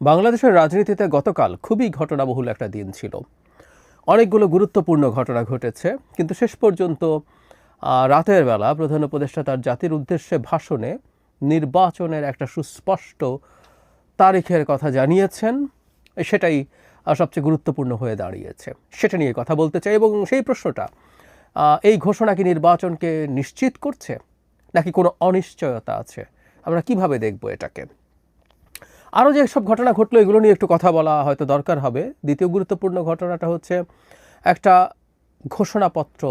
বাংলাদেশের রাজনীতিতে গতকাল খুবই ঘটনাবহুল একটা দিন ছিল। অনেকগুলো গুরুত্বপূর্ণ ঘটনা ঘটেছে, কিন্তু শেষ পর্যন্ত রাতের বেলা প্রধান উপদেষ্টা তার জাতির উদ্দেশ্যে ভাষণে নির্বাচনের একটা সুস্পষ্ট তারিখের কথা জানিয়েছেন। সেটাই সবচেয়ে গুরুত্বপূর্ণ হয়ে দাঁড়িয়েছে। সেটা নিয়ে কথা বলতে চাই এবং সেই প্রশ্নটা এই ঘোষণা কি নির্বাচনকে নিশ্চিত করছে? নাকি কোনো অনিশ্চয়তা আছে? আমরা কীভাবে দেখব এটাকে? আরও যে সব ঘটনা ঘটলো, এগুলো নিয়ে একটু কথা বলা হয়তো দরকার হবে। দ্বিতীয় গুরুত্বপূর্ণ ঘটনাটা হচ্ছে একটা ঘোষণাপত্র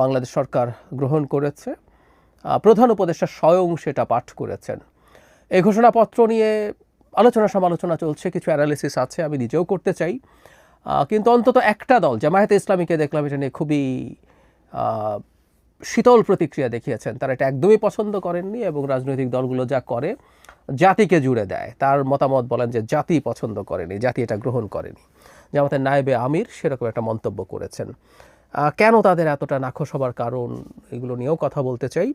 বাংলাদেশ সরকার গ্রহণ করেছে। প্রধান উপদেষ্টা স্বয়ং সেটা পাঠ করেছেন। এই ঘোষণাপত্র নিয়ে আলোচনা সমালোচনা চলছে, কিছু অ্যানালিসিস আছে, আমি নিজেও করতে চাই। কিন্তু অন্তত একটা দল, জামায়াতে ইসলামীকে দেখলাম, এটা নিয়ে খুবই শীতল প্রতিক্রিয়া দেখিয়েছেন। তারা এটা একদমই পছন্দ করেননি এবং রাজনৈতিক দলগুলো যা করে, জাতিকে জুড়ে দেয়। তার মতামত বলেন যে, জাতি পছন্দ করেনি, জাতি এটা গ্রহণ করেনি। জামাতের নায়েবে আমির সেরকম একটা মন্তব্য করেছেন। কেন তাদের এতটা নাখোশ হবার কারণ এগুলো নিয়েও কথা বলতে চাই।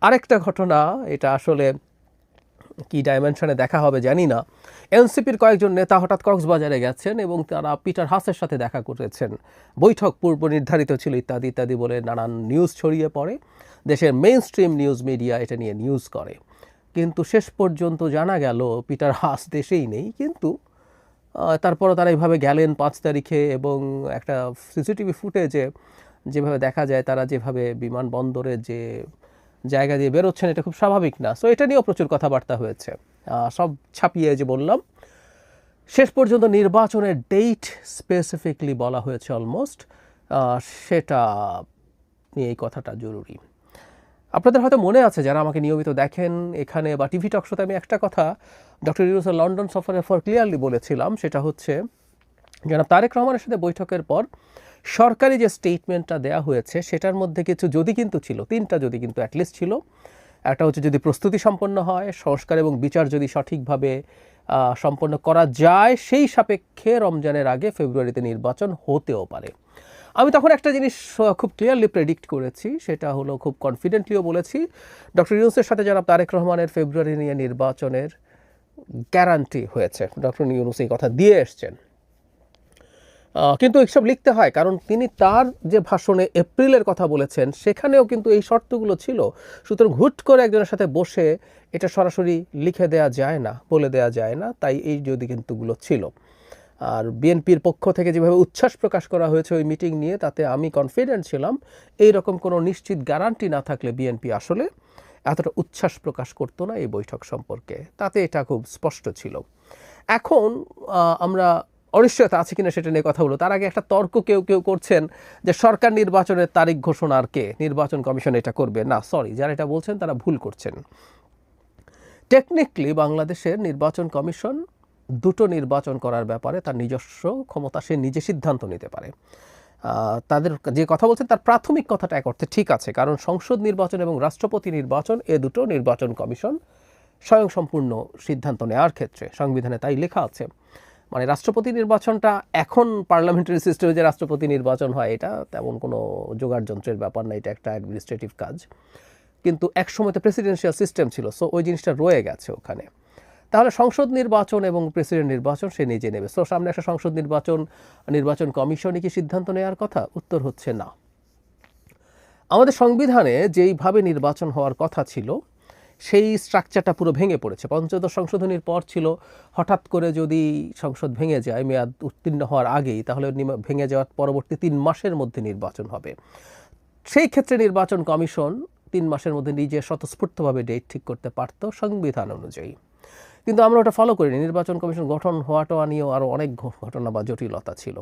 আরেকটা ঘটনা, এটা আসলে কি ডাইমেনশনে দেখা হবে জানি না। এনসিপির কয়েকজন নেতা হঠাৎ কক্সবাজারে গেছেন এবং তারা পিটার হাসের সাথে দেখা করেছেন। বৈঠক পূর্ব নির্ধারিত ছিল ইত্যাদি ইত্যাদি বলে নানান নিউজ ছড়িয়ে পড়ে। দেশের মেইন স্ট্রিম নিউজ মিডিয়া এটা নিয়ে নিউজ করে। কিন্তু শেষ পর্যন্ত জানা গেল, পিটার হাস দেশেই নেই। কিন্তু তারপরও তারা এইভাবে গেলেন পাঁচ তারিখে এবং একটা সিসিটিভি ফুটেজে যেভাবে দেখা যায়, তারা যেভাবে বিমানবন্দরে যে জায়গা দিয়ে বেরোচ্ছেন, এটা খুব স্বাভাবিক না। সো এটা নিয়েও প্রচুর কথাবার্তা হয়েছে। সব ছাপিয়ে যে বললাম, শেষ পর্যন্ত নির্বাচনের ডেট স্পেসিফিকলি বলা হয়েছে অলমোস্ট সেটা নিয়ে এই কথাটা জরুরি। আপনাদের হয়তো মনে আছে, যারা আমাকে নিয়মিত দেখেন এখানে বা টিভি টক শোতে আমি একটা কথা ডক্টর ইউনুসের লন্ডন সফরের ফর ক্লিয়ারলি বলেছিলাম, সেটা হচ্ছে, জনাব তারেক রহমানের সাথে বৈঠকের পর সরকারি যে স্টেটমেন্টটা দেয়া হয়েছে, সেটার মধ্যে কিছু যদি কিন্তু ছিল, তিনটা যদি কিন্তু অ্যাটলিস্ট ছিল। একটা হচ্ছে যদি প্রস্তুতি সম্পন্ন হয়, সংস্কার এবং বিচার যদি সঠিকভাবে সম্পন্ন করা যায়, সেই সাপেক্ষে রমজানের আগে ফেব্রুয়ারিতে নির্বাচন হতেও পারে। আমি তখন একটা জিনিস খুব ক্লিয়ারলি প্রেডিক্ট করেছি, সেটা হলো খুব কনফিডেন্টলিও বলেছি। ডক্টর ইউনুসের সাথে যারা তারেক রহমানের ফেব্রুয়ারি নিয়ে নির্বাচনের গ্যারান্টি হয়েছে। ডক্টর ইউনুস এই কথা দিয়ে এসছেন। কিন্তু এইসব লিখতে হয়, কারণ তিনি তার যে ভাষণে এপ্রিলের কথা বলেছেন, সেখানেও কিন্তু এই শর্তগুলো ছিল। সুতরাং হুট করে একজনের সাথে বসে এটা সরাসরি লিখে দেয়া যায় না, বলে দেয়া যায় না, তাই এই যদি কিন্তুগুলো ছিল। আর বিএনপির পক্ষ থেকে যেভাবে উচ্ছ্বাস প্রকাশ করা হয়েছে ওই মিটিং নিয়ে, তাতে আমি কনফিডেন্ট ছিলাম এই রকম কোনো নিশ্চিত গ্যারান্টি না থাকলে বিএনপি আসলে এতটা উচ্ছ্বাস প্রকাশ করতো না এই বৈঠক সম্পর্কে। তাতে এটা খুব স্পষ্ট ছিল। এখন আমরা অনিশ্চয়তা আছে কিনা সেটা নিয়ে কথা বলব। তার আগে একটা তর্ক কেউ কেউ করছেন যে সরকার নির্বাচনের তারিখ ঘোষণার কে? নির্বাচন কমিশন এটা করবে। না সরি যারা এটা বলছেন তারা ভুল করছেন। টেকনিক্যালি বাংলাদেশের নির্বাচন কমিশন দুটো নির্বাচন করার ব্যাপারে তার নিজস্ব ক্ষমতা সে নিজে সিদ্ধান্ত নিতে পারে। তাদের যে কথা বলছেন তার প্রাথমিক কথাটা এক অর্থে ঠিক আছে, কারণ সংসদ নির্বাচন এবং রাষ্ট্রপতি নির্বাচন, এ দুটো নির্বাচন কমিশন স্বয়ংসম্পূর্ণ সিদ্ধান্ত নেওয়ার ক্ষেত্রে, সংবিধানে তাই লেখা আছে। মানে রাষ্ট্রপতি নির্বাচনটা এখন পার্লামেন্টারি সিস্টেমে যে রাষ্ট্রপতি নির্বাচন হয়, এটা তেমন কোনো জোগাড় যন্ত্রের ব্যাপার না, এটা একটা অ্যাডমিনিস্ট্রেটিভ কাজ। কিন্তু এক সময় তো প্রেসিডেন্সিয়াল সিস্টেম ছিল সো ওই জিনিসটা রয়ে গেছে ওখানে। তাহলে সংসদ নির্বাচন এবং প্রেসিডেন্ট নির্বাচন সে নিজে নেবে। সো সামনে একটা সংসদ নির্বাচন নির্বাচন কমিশনই কি সিদ্ধান্ত নেওয়ার কথা? উত্তর হচ্ছে না। আমাদের সংবিধানে যেইভাবে নির্বাচন হওয়ার কথা ছিল সেই স্ট্রাকচারটা পুরো ভেঙে পড়েছে। পঞ্চদশ সংশোধনীর পর ছিল, হঠাৎ করে যদি সংসদ ভেঙে যায়, মেয়াদ উত্তীর্ণ হওয়ার আগেই, তাহলে ভেঙে যাওয়ার পরবর্তী তিন মাসের মধ্যে নির্বাচন হবে। সেই ক্ষেত্রে নির্বাচন কমিশন তিন মাসের মধ্যে নিজে স্বতঃস্ফূর্তভাবে ডেট ঠিক করতে পারত সংবিধান অনুযায়ী। কিন্তু আমরা ওটা ফলো করিনি। নির্বাচন কমিশন গঠন হওয়াটা নিয়েও আরও অনেক ঘটনা বা জটিলতা ছিল।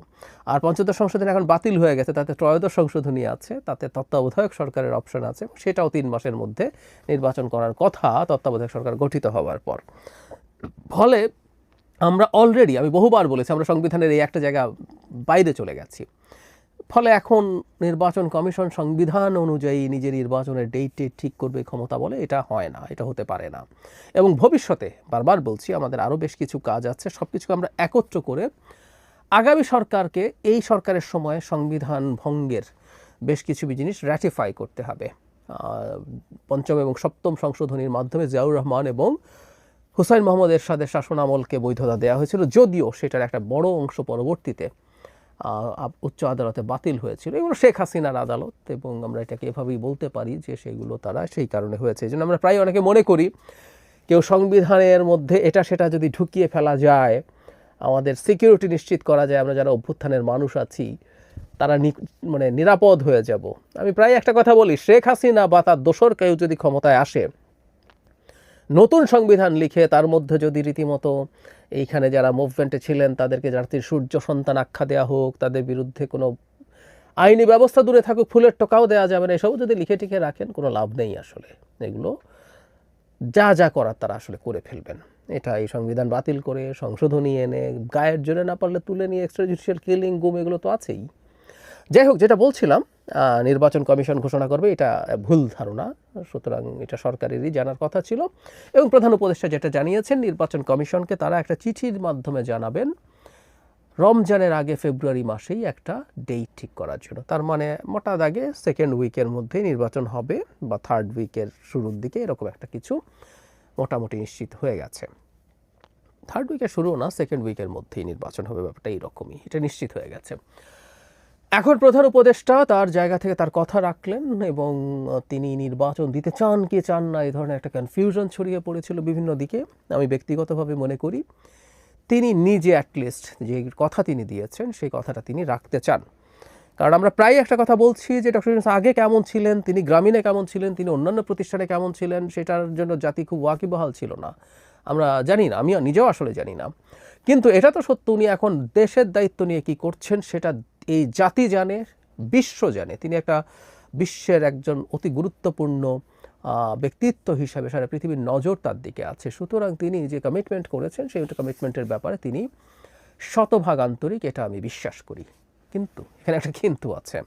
আর পঞ্চদশ সংশোধন এখন বাতিল হয়ে গেছে, তাতে ত্রয়োদশ সংশোধনী আছে, তাতে তত্ত্বাবধায়ক সরকারের অপশন আছে সেটাও তিন মাসের মধ্যে নির্বাচন করার কথা তত্ত্বাবধায়ক সরকার গঠিত হওয়ার পর। ফলে আমরা অলরেডি আমি বহুবার বলেছি, আমরা সংবিধানের এই একটা জায়গা বাইরে চলে গেছি। ফলে এখন নির্বাচন কমিশন সংবিধান অনুযায়ী নিজের নির্বাচনের ডেট ঠিক করবে ক্ষমতা বলে এটা হয় না, এটা হতে পারে না। এবং ভবিষ্যতে বারবার বলছি, আমাদের আরও বেশ কিছু কাজ আছে সব কিছু আমরা একত্র করে আগামী সরকারকে এই সরকারের সময় সংবিধান ভঙ্গের বেশ কিছু জিনিস র্যাটিফাই করতে হবে। পঞ্চম এবং সপ্তম সংশোধনীর মাধ্যমে জিয়াউর রহমান এবং হুসাইন মোহাম্মদ এরশাদের শাসন আমলকে বৈধতা দেওয়া হয়েছিল, যদিও সেটার একটা বড় অংশ পরবর্তীতে উচ্চ আদালতে বাতিল হয়েছিল এগুলো শেখ হাসিনার আদালত এবং আমরা এটাকে এভাবেই বলতে পারি যে সেগুলো তারা সেই কারণে হয়েছে। এই আমরা প্রায় অনেকে মনে করি কেউ সংবিধানের মধ্যে এটা সেটা যদি ঢুকিয়ে ফেলা যায়, আমাদের সিকিউরিটি নিশ্চিত করা যায়, আমরা যারা অভ্যুত্থানের মানুষ আছি, তারা মানে নিরাপদ হয়ে যাব। আমি প্রায় একটা কথা বলি, শেখ হাসিনা বা তার দোসর কেউ যদি ক্ষমতায় আসে নতুন সংবিধান লিখে তার মধ্যে যদি রীতিমতো এইখানে যারা মুভমেন্টে ছিলেন, তাদেরকে জাতির সূর্য সন্তান আখ্যা দেওয়া হোক, তাদের বিরুদ্ধে কোনো আইনি ব্যবস্থা দূরে থাকুক, ফুলের টোকাও দেওয়া যাবে না এসব যদি লিখে টিখে রাখেন, কোনো লাভ নেই আসলে। এগুলো যা যা করার তারা আসলে করে ফেলবেন। এটা এই সংবিধান বাতিল করে সংশোধনী এনে গায়ের জোরে না পারলে তুলে নিয়ে এক্সট্রা জুডিশিয়াল কিলিং গুম এগুলো তো আছেই। যাই হোক যেটা বলছিলাম নির্বাচন কমিশন ঘোষণা করবে, এটা ভুল ধারণা, সুতরাং এটা সরকারেরই জানার কথা ছিল। এবং প্রধান উপদেষ্টা যেটা জানিয়েছেন, নির্বাচন কমিশনকে তারা একটা চিঠির মাধ্যমে জানাবেন, রমজানের আগে ফেব্রুয়ারি মাসেই একটা ডেট ঠিক করার জন্য। তার মানে মোটা দাগে সেকেন্ড উইকের মধ্যেই নির্বাচন হবে, বা থার্ড উইকের শুরুর দিকে এরকম একটা কিছু মোটামুটি নিশ্চিত হয়ে গেছে। থার্ড উইকের শুরুও না সেকেন্ড উইকের মধ্যেই নির্বাচন হবে, ব্যাপারটা এইরকমই, এটা নিশ্চিত হয়ে গেছে। এখন প্রধান উপদেষ্টা তার জায়গা থেকে তার কথা রাখলেন এবং তিনি নির্বাচন দিতে চান কি চান না এই ধরনের একটা কনফিউশন ছড়িয়ে পড়েছিল বিভিন্ন দিকে। আমি ব্যক্তিগতভাবে মনে করি, তিনি নিজে অ্যাটলিস্ট যে কথা তিনি দিয়েছেন, সেই কথাটা তিনি রাখতে চান। কারণ আমরা প্রায় একটা কথা বলছি যে ডক্টর আগে কেমন ছিলেন, তিনি গ্রামীণে কেমন ছিলেন, তিনি অন্যান্য প্রতিষ্ঠানে কেমন ছিলেন, সেটার জন্য জাতি খুব ওয়াকিবহাল ছিল না। আমরা জানি না, আমিও নিজেও আসলে জানি না। কিন্তু এটা তো সত্য, উনি এখন দেশের দায়িত্ব নিয়ে কি করছেন, সেটা এই জাতি জানে, বিশ্ব জানে। তিনি একটা বিশ্বের একজন অতি গুরুত্বপূর্ণ ব্যক্তিত্ব হিসাবে সারা পৃথিবীর নজর তার দিকে আছে। সুতরাং তিনি যে কমিটমেন্ট করেছেন, সেই কমিটমেন্টের ব্যাপারে তিনি শতভাগ আন্তরিক, এটা আমি বিশ্বাস করি। কিন্তু, এখানে একটা কিন্তু আছে।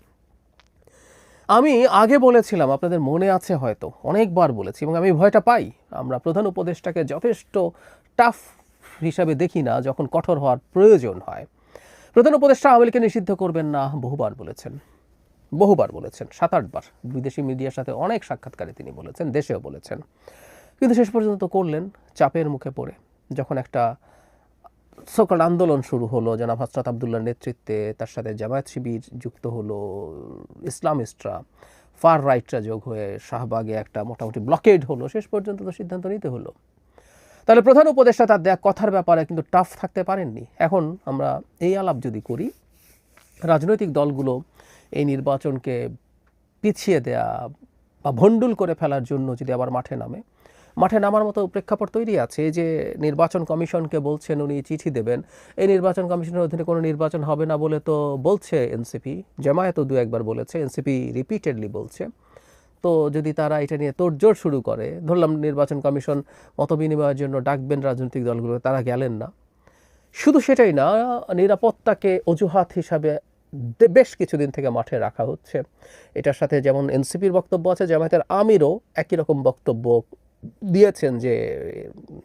আমি আগে বলেছিলাম, আপনাদের মনে আছে হয়তো, অনেকবার বলেছি এবং আমি ভয়টা পাই। আমরা প্রধান উপদেষ্টাকে যথেষ্ট টাফ হিসাবে দেখি না, যখন কঠোর হওয়ার প্রয়োজন হয়। প্রধান উপদেষ্টা আওয়ামীকে নিষিদ্ধ করবেন না, বহুবার বলেছেন। বহুবার বলেছেন সাত আটবার বিদেশি মিডিয়ার সাথে অনেক সাক্ষাৎকারে তিনি বলেছেন, দেশেও বলেছেন। কিন্তু শেষ পর্যন্ত করলেন, চাপের মুখে পড়ে। যখন একটা সকল আন্দোলন শুরু হলো, জনাব হাসরাত আবদুল্লার নেতৃত্বে, তার সাথে জামায়াত শিবির যুক্ত হলো, ইসলামিস্টরা ফার রাইটরা যোগ হয়ে শাহবাগে একটা মোটামুটি ব্লকেড হলো, শেষ পর্যন্ত তো সিদ্ধান্ত নিতে হলো। তাহলে প্রধান উপদেষ্টা তার দেয়া কথার ব্যাপারে কিন্তু টাফ থাকতে পারেননি। এখন আমরা এই আলাপ যদি করি, রাজনৈতিক দলগুলো এই নির্বাচনকে পিছিয়ে দেয়া বা ভণ্ডুল করে ফেলার জন্য যদি আবার মাঠে নামে, মাঠে নামার মতো প্রেক্ষাপট তৈরি আছে যে নির্বাচন কমিশনকে বলছেন উনি, চিঠি দেবেন। এই নির্বাচন কমিশনের অধীনে কোনো নির্বাচন হবে না বলে তো বলছে এনসিপি। জামায়াতও দু একবার বলেছে, এনসিপি রিপিটেডলি বলছে। তো যদি তারা এটা নিয়ে তোড়জোড় শুরু করে, ধরলাম নির্বাচন কমিশন মতবিনিময়ের জন্য ডাকবেন রাজনৈতিক দলগুলো তারা গেলেন না। শুধু সেটাই না, নিরাপত্তাকে অজুহাত হিসাবে বেশ কিছুদিন থেকে মাঠে রাখা হচ্ছে। এটার সাথে যেমন এনসিপির বক্তব্য আছে, জামায়াতের আমিরও একই রকম বক্তব্য দিয়েছেন যে,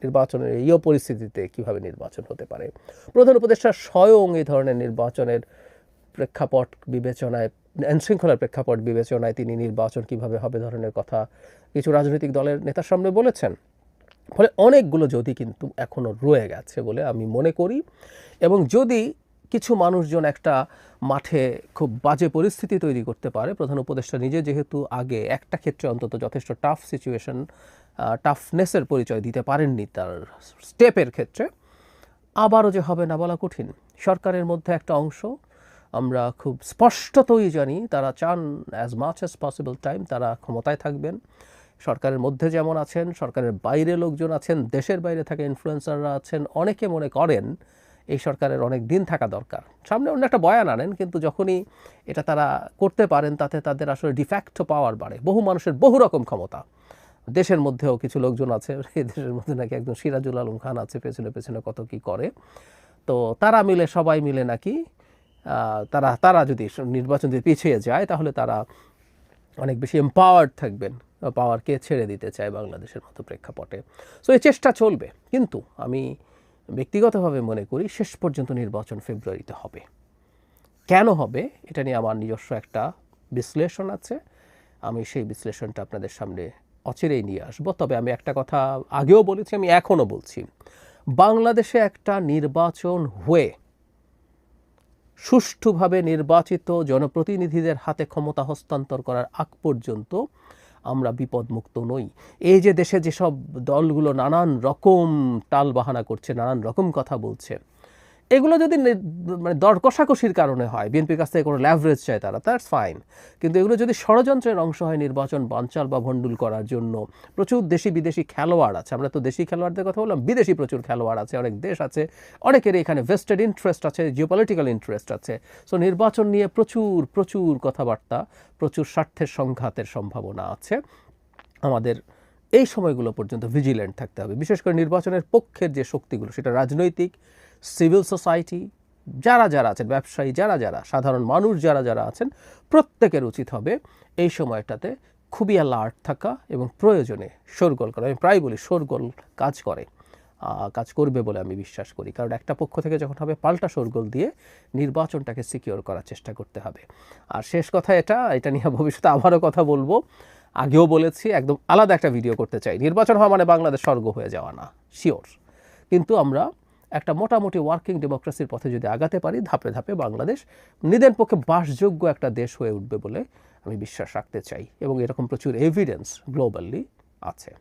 নির্বাচনের এই পরিস্থিতিতে কীভাবে নির্বাচন হতে পারে। প্রধান উপদেষ্টা স্বয়ং এই ধরনের নির্বাচনের প্রেক্ষাপট বিবেচনায় আইনশৃঙ্খলার প্রেক্ষাপট বিবেচনায় তিনি নির্বাচন কীভাবে হবে ধরনের কথা কিছু রাজনৈতিক দলের নেতার সামনে বলেছেন। ফলে অনেকগুলো যদি কিন্তু এখনও রয়ে গেছে বলে আমি মনে করি এবং যদি কিছু মানুষজন একটা মাঠে খুব বাজে পরিস্থিতি তৈরি করতে পারে, প্রধান উপদেষ্টা নিজে যেহেতু আগে একটা ক্ষেত্রে অন্তত যথেষ্ট টাফ সিচুয়েশন টাফনেসের পরিচয় দিতে পারেননি তার স্টেপের ক্ষেত্রে, আবারও যে হবে না বলা কঠিন। সরকারের মধ্যে একটা অংশ আমরা খুব স্পষ্টতই জানি, তারা চান as much as possible time তারা ক্ষমতায় থাকবেন। সরকারের মধ্যে যেমন আছেন, সরকারের বাইরে লোকজন আছেন, দেশের বাইরে থাকা ইনফ্লুয়েন্সাররা আছেন, অনেকে মনে করেন এই সরকারের অনেক দিন থাকা দরকার। সামনে অন্য একটা বয়ান আনেন, কিন্তু যখনই এটা তারা করতে পারেন, তাতে তাদের আসলে ডিফ্যাক্টো পাওয়ার বাড়ে। বহু মানুষের বহু রকম ক্ষমতা। দেশের মধ্যেও কিছু লোকজন আছে, এই দেশের মধ্যে নাকি একজন সিরাজুল আলম খান আছে, পেছনে পেছনে কত কি করে। তো তারা মিলে, সবাই মিলে নাকি তারা তারা যদি নির্বাচন যদি পিছিয়ে যায়, তাহলে তারা অনেক বেশি এম্পাওয়ার্ড থাকবেন। পাওয়ারকে ছেড়ে দিতে চায় বাংলাদেশের মতো প্রেক্ষাপটে। সো এই চেষ্টা চলবে। কিন্তু আমি ব্যক্তিগতভাবে মনে করি শেষ পর্যন্ত নির্বাচন ফেব্রুয়ারিতে হবে। কেন হবে? এটা নিয়ে আমার নিজস্ব একটা বিশ্লেষণ আছে। আমি সেই বিশ্লেষণটা আপনাদের সামনে অচিরেই নিয়ে আসব। তবে আমি একটা কথা আগেও বলেছি, আমি এখনও বলছি। বাংলাদেশে একটা নির্বাচন হয়ে সুষ্ঠুভাবে নির্বাচিত জনপ্রতিনিধিদের হাতে ক্ষমতা হস্তান্তর করার আগ পর্যন্ত আমরা বিপদমুক্ত নই। এই যে দেশে যেসব দলগুলো নানান রকম টাল বাহানা করছে, নানান রকম কথা বলছে এগুলো যদি মানে দর কষাকষির কারণে হয়, বিএনপির কাছ থেকে কোনো ল্যাভারেজ চায় তারা দ্যাটস ফাইন কিন্তু এগুলো যদি ষড়যন্ত্রের অংশ হয় নির্বাচন বানচাল বা ভণ্ডুল করার জন্য, প্রচুর দেশি বিদেশি খেলোয়াড় আছে, আমরা তো দেশি খেলোয়াড়দের কথা বললাম, বিদেশি প্রচুর খেলোয়াড় আছে, অনেক দেশ আছে অনেকের এখানে ভেস্টেড ইন্টারেস্ট আছে জিওপলিটিক্যাল ইন্টারেস্ট আছে। সো নির্বাচন নিয়ে প্রচুর প্রচুর কথাবার্তা, প্রচুর স্বার্থের সংঘাতের সম্ভাবনা আছে। আমাদের এই সময়গুলো পর্যন্ত ভিজিল্যান্ট থাকতে হবে, বিশেষ করে নির্বাচনের পক্ষের যে শক্তিগুলো, সেটা রাজনৈতিক সিভিল সোসাইটি, যারা যারা আছেন, ব্যবসায়ী যারা যারা, সাধারণ মানুষ যারা যারা আছেন, প্রত্যেকের উচিত হবে এই সময়টাতে খুবই অ্যালার্ট থাকা এবং প্রয়োজনে শোরগোল করা। আমি প্রায় বলি শোরগোল কাজ করে কাজ করবে বলে আমি বিশ্বাস করি। কারণ একটা পক্ষ থেকে যখন হবে, পাল্টা শোরগোল দিয়ে নির্বাচনটাকে সিকিওর করার চেষ্টা করতে হবে। আর শেষ কথা এটা এটা নিয়ে ভবিষ্যতে আবারও কথা বলব। আগেও বলেছি, একদম আলাদা একটা ভিডিও করতে চাই। নির্বাচন হওয়া মানে বাংলাদেশ স্বর্গ হয়ে যাওয়া না শিওর কিন্তু আমরা একটা মোটামুটি ওয়ার্কিং ডেমোক্রেসির পথে যদি আগাতে পারি, ধাপে ধাপে বাংলাদেশ নিদের পক্ষে বাসযোগ্য একটা দেশ হয়ে উঠবে বলে আমি বিশ্বাস রাখতে চাই এবং এরকম প্রচুর এভিডেন্স গ্লোবালি আছে।